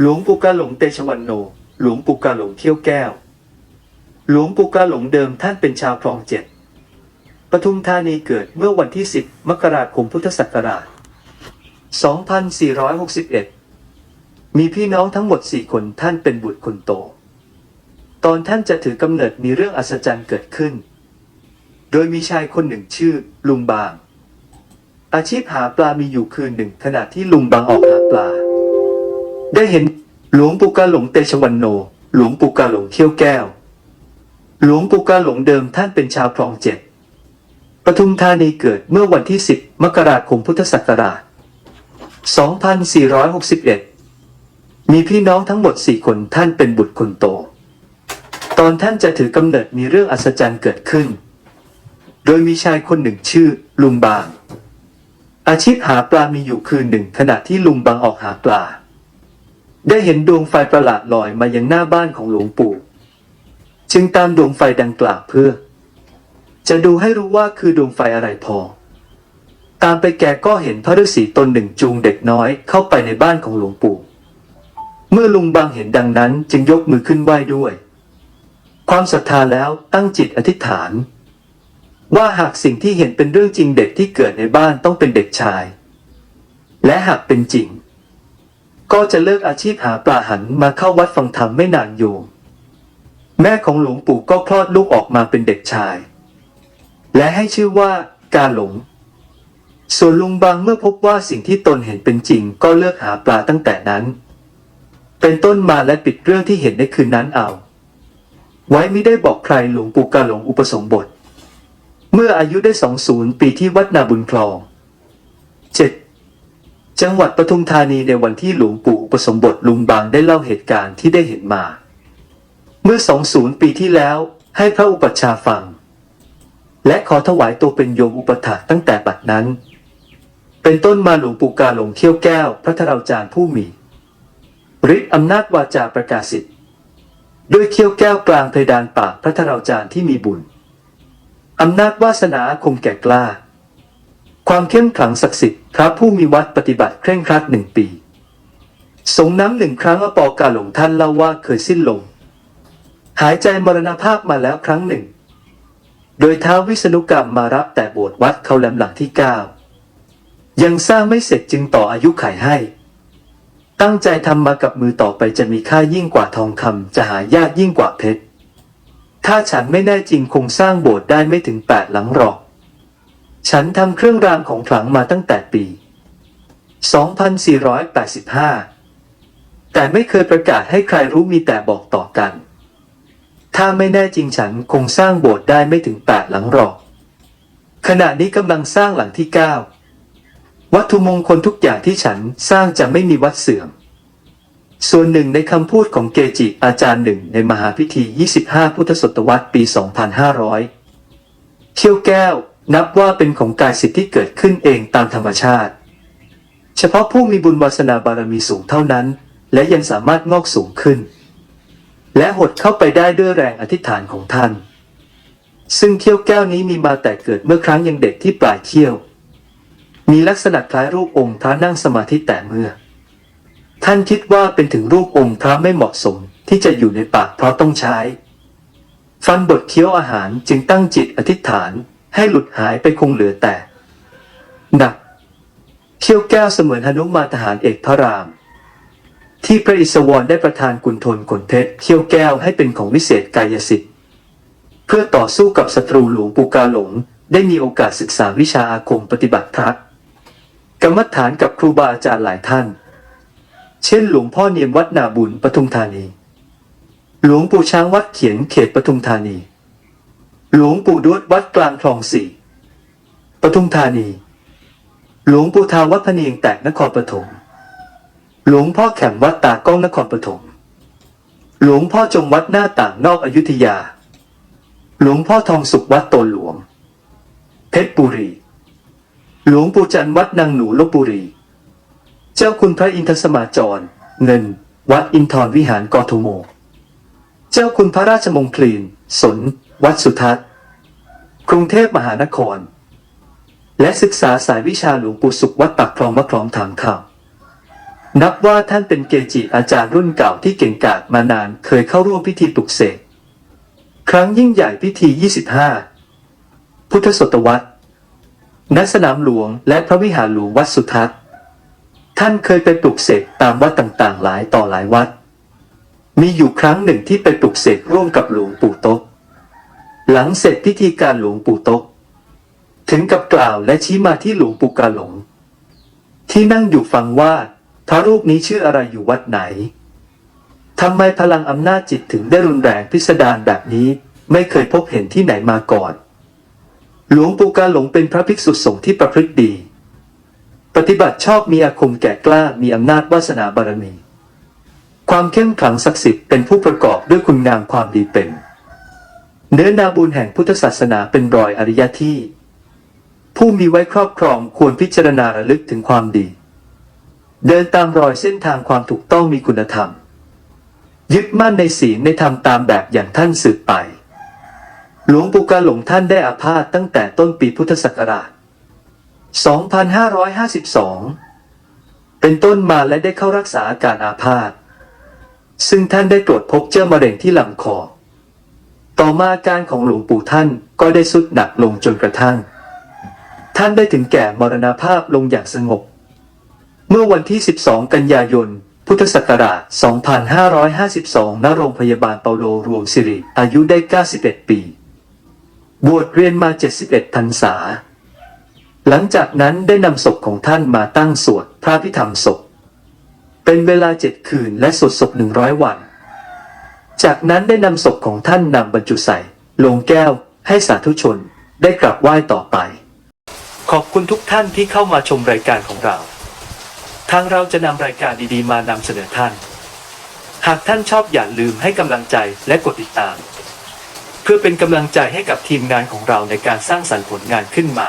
หลวงปู่กาหลงเตชะวันโน หลวงปู่กาหลงเที่ยวแก้ว หลวงปู่กาหลงเดิมท่านเป็นชาวคลองเจ็ด ปทุมธานีเกิดเมื่อวันที่ 10 มกราคมพุทธศักราช 2461 มีพี่น้องทั้งหมด 4 คนท่านเป็นบุตรคนโต ตอนท่านจะถือกำเนิดมีเรื่องอัศจรรย์เกิดขึ้น โดยมีชายคนหนึ่งชื่อลุงบาง อาชีพหาปลามีอยู่คืนหนึ่งขณะที่ลุงบางออกหาปลา ได้เห็นหลวงปู่กาหลงเตชะวันโน หลวงปู่กาหลงเขี้ยวแก้ว หลวงปู่กาหลงเดิมท่านเป็นชาวคลองเจ็ดปทุมธานีเกิดเมื่อวันที่ 10 มกราคมพุทธศักราช 2461 มีพี่น้องทั้งหมด 4 คนท่านเป็นบุตรคนโต ตอนท่านจะถือกำเนิดมีเรื่องอัศจรรย์เกิดขึ้น โดยมีชายคนหนึ่งชื่อลุงบาง อาชีพหาปลามีอยู่คืนหนึ่งขณะที่ลุงบางออกหาปลา ได้เห็นดวงไฟประหลาดลอยมายังหน้าบ้านของหลวงปู่ จึงตามดวงไฟดังกล่าวเพื่อ จะดูให้รู้ว่าคือดวงไฟอะไรพอ ตามไปแกก็เห็นพระฤาษีตนหนึ่งจูงเด็กน้อยเข้าไปในบ้านของหลวงปู่ เมื่อลุงบางเห็นดังนั้นจึงยกมือขึ้นไหว้ด้วย ความศรัทธาแล้วตั้งจิตอธิษฐาน ว่าหากสิ่งที่เห็นเป็นเรื่องจริงเด็กที่เกิดในบ้านต้องเป็นเด็กชาย และหากเป็นจริง ก็จะเลิกอาชีพหาปลาหันมาเข้าวัดฟังธรรมไม่นานโยม แม่ของหลวงปู่ก็คลอดลูกออกมาเป็นเด็กชาย และให้ชื่อว่ากาหลง ส่วนลุงบางเมื่อพบว่าสิ่งที่ตนเห็นเป็นจริง ก็เลิกหาปลาตั้งแต่นั้น เป็นต้นมาและปิดเรื่องที่เห็นในคืนนั้นเอา ไว้ไม่ได้บอกใครหลวงปู่กาหลงอุปสมบท เมื่ออายุได้สองศูนย์ปีที่วัดนาบุญคลองเจ็ด จังหวัดปทุมธานีในวันที่หลวงปู่อุปสมบทลุงบางได้เล่าเหตุการณ์ที่ได้เห็นมา เมื่อสองศูนย์ปีที่แล้วให้พระอุปัชฌาย์ฟัง และขอถวายตัวเป็นโยมอุปถากตั้งแต่บัดนั้น เป็นต้นมาหลวงปู่กาหลงเขี้ยวแก้ว พระธราจารย์ผู้มีฤทธิ์อำนาจวาจาประกาศสิทธิ์ด้วยเขี้ยวแก้วกลางเพดานปากพระธราจารย์ที่มีบุญอำนาจวาสนาอาคมแก่กล้า ความเข้มขลังศักดิ์สิทธิ์พระผู้มีวัดปฏิบัติเคร่งครัดหนึ่งปี สงน้ำหนึ่งครั้งอปอกาหลงท่านเล่าว่าเคยสิ้นลม หายใจมรณภาพมาแล้วครั้งหนึ่ง โดยท้าววิษณุกรรมมารับแต่โบสถ์วัดเขาแหลมหลังที่เก้ายังสร้างไม่เสร็จจึงต่ออายุไขให้ ตั้งใจทำมากับมือต่อไปจะมีค่ายิ่งกว่าทองคำจะหายากยิ่งกว่าเพชร ถ้าฉันไม่แน่จริงคงสร้างโบสถ์ได้ไม่ถึงแปดหลังหรอก ฉันทำเครื่องรางของขลังมาตั้งแต่ปี 2485 แต่ไม่เคยประกาศให้ใครรู้มีแต่บอกต่อกัน ถ้าไม่แน่จริงฉันคงสร้างโบสถ์ได้ไม่ถึงแปดหลังหรอก ขณะนี้กำลังสร้างหลังที่เก้าวัตถุมงคลทุกอย่างที่ฉันสร้างจะไม่มีวัดเสื่อม ส่วนหนึ่งในคำพูดของเกจิอาจารย์หนึ่งในมหาพิธี 25 พุทธศตวรรษปี 2500เขี้ยวแก้ว นับว่าเป็นของกายสิทธิ์ที่เกิดขึ้นเองตามธรรมชาติ เฉพาะผู้มีบุญวาสนาบารมีสูงเท่านั้น และยังสามารถงอกสูงขึ้น และหดเข้าไปได้ด้วยแรงอธิษฐานของท่าน ซึ่งเขี้ยวแก้วนี้มีมาแต่เกิดเมื่อครั้งยังเด็กที่ปลายเขี้ยว มีลักษณะคล้ายรูปองค์พระนั่งสมาธิแต่เมื่อ ท่านคิดว่าเป็นถึงรูปองค์พระไม่เหมาะสมที่จะอยู่ในปากเพราะต้องใช้ ฟันบดเคี้ยวอาหารจึงตั้งจิตอธิษฐาน ให้หลุดหายไปคงเหลือแต่หนักเขี้ยวแก้วเสมือนหนุมาทหารเอกพระราม ที่พระอิศวรได้ประทานกุนทนขนเพชรเขี้ยวแก้วให้เป็นของวิเศษกายสิทธิ์เพื่อต่อสู้กับศัตรูหลวงปูกาหลง ได้มีโอกาสศึกษาวิชาอาคมปฏิบัติพระกรรมฐานกับครูบาอาจารย์หลายท่าน เช่นหลวงพ่อเนียมวัดนาบุญปทุมธานี หลวงปู่ช้างวัดเขียนเขตปทุมธานี หลวงปู่ดวดวัดกลางคลองสี่ปทุมธานี หลวงปู่ทาวัดพเนียงแตกนครปฐมหลวงพ่อแขมวัดตากล้องนครปฐมหลวงพ่อจงวัดหน้าต่างนอกอยุธยา หลวงพ่อทองสุขวัดโตหลวง เพชรบุรี หลวงปู่จันวัดนางหนูลบบุรี เจ้าคุณพระอินทสมาจร เงิน วัดอินทรวิหารกทมเจ้าคุณพระราชมงคลีนสน วัดสุทัศน์ กรุงเทพมหานคร และศึกษาสายวิชาหลวงปู่สุขวัดปากคลองมะคลองทางข่าวนับว่าท่านเป็นเกจิอาจารย์รุ่นเก่าที่เก่งกาจมานานเคยเข้าร่วมพิธีปลุกเสกครั้งยิ่งใหญ่พิธี 25 พุทธศตวรรษณสนามหลวงและพระวิหารหลวงวัดสุทัศน์ ท่านเคยไปปลุกเสกตามวัดต่างๆ หลายต่อหลายวัด มีอยู่ครั้งหนึ่งที่ไปปลุกเสกร่วมกับหลวงปู่โต๊ะ หลังเสร็จพิธีการหลวงปู่ต๊ะถึงกับกล่าวและชี้มาที่หลวงปู่กาหลง ที่นั่งอยู่ฟังว่าพระรูปนี้ชื่ออะไรอยู่วัดไหนทำไมพลังอำนาจจิตถึงได้รุนแรงพิสดารแบบนี้ไม่เคยพบเห็นที่ไหนมาก่อน หลวงปู่กาหลงเป็นพระภิกษุสงฆ์ที่ประพฤติดี ปฏิบัติชอบมีอาคมแก่กล้ามีอำนาจวาสนาบารมี ความเข้มขลังศักดิ์สิทธิ์เป็นผู้ประกอบด้วยคุณงามความดีเป็น เนื้อนาบุญแห่งพุทธศาสนาเป็นรอยอริยที่ ผู้มีไว้ครอบครองควรพิจารณาระลึกถึงความดี เดินตามรอยเส้นทางความถูกต้องมีคุณธรรม ยึดมั่นในศีลในธรรมตามแบบอย่างท่านสืบไป หลวงปู่กาหลงท่านได้อาพาธตั้งแต่ต้นปีพุทธศักราช 2552 เป็นต้นมาและได้เข้ารักษาอาการอาพาธซึ่งท่านได้ตรวจพบเจอมะเร็งที่ลำคอ ต่อมาอาการของหลวงปู่ท่านก็ได้สุดหนักลงจนกระทั่ง ท่านได้ถึงแก่มรณภาพลงอย่างสงบ เมื่อวันที่ 12 กันยายน พุทธศักราช 2552 ณ โรงพยาบาลเปาโลรวมสิริ อายุได้ 91 ปี บวชเรียนมา 71พรรษา หลังจากนั้นได้นำศพของท่านมาตั้งสวดพระพิธรรมศพ เป็นเวลาเจ็ดคืนและสวดศพหนึ่งร้อยวัน จากนั้นได้นำศพของท่านนำบรรจุใส่ลงแก้วให้สาธุชนได้กราบไหว้ต่อไป ขอบคุณทุกท่านที่เข้ามาชมรายการของเรา ทางเราจะนำรายการดีๆ มานำเสนอท่าน หากท่านชอบอย่าลืมให้กำลังใจและกดติดตาม เพื่อเป็นกำลังใจให้กับทีมงานของเราในการสร้างสรรค์ผลงานขึ้นมา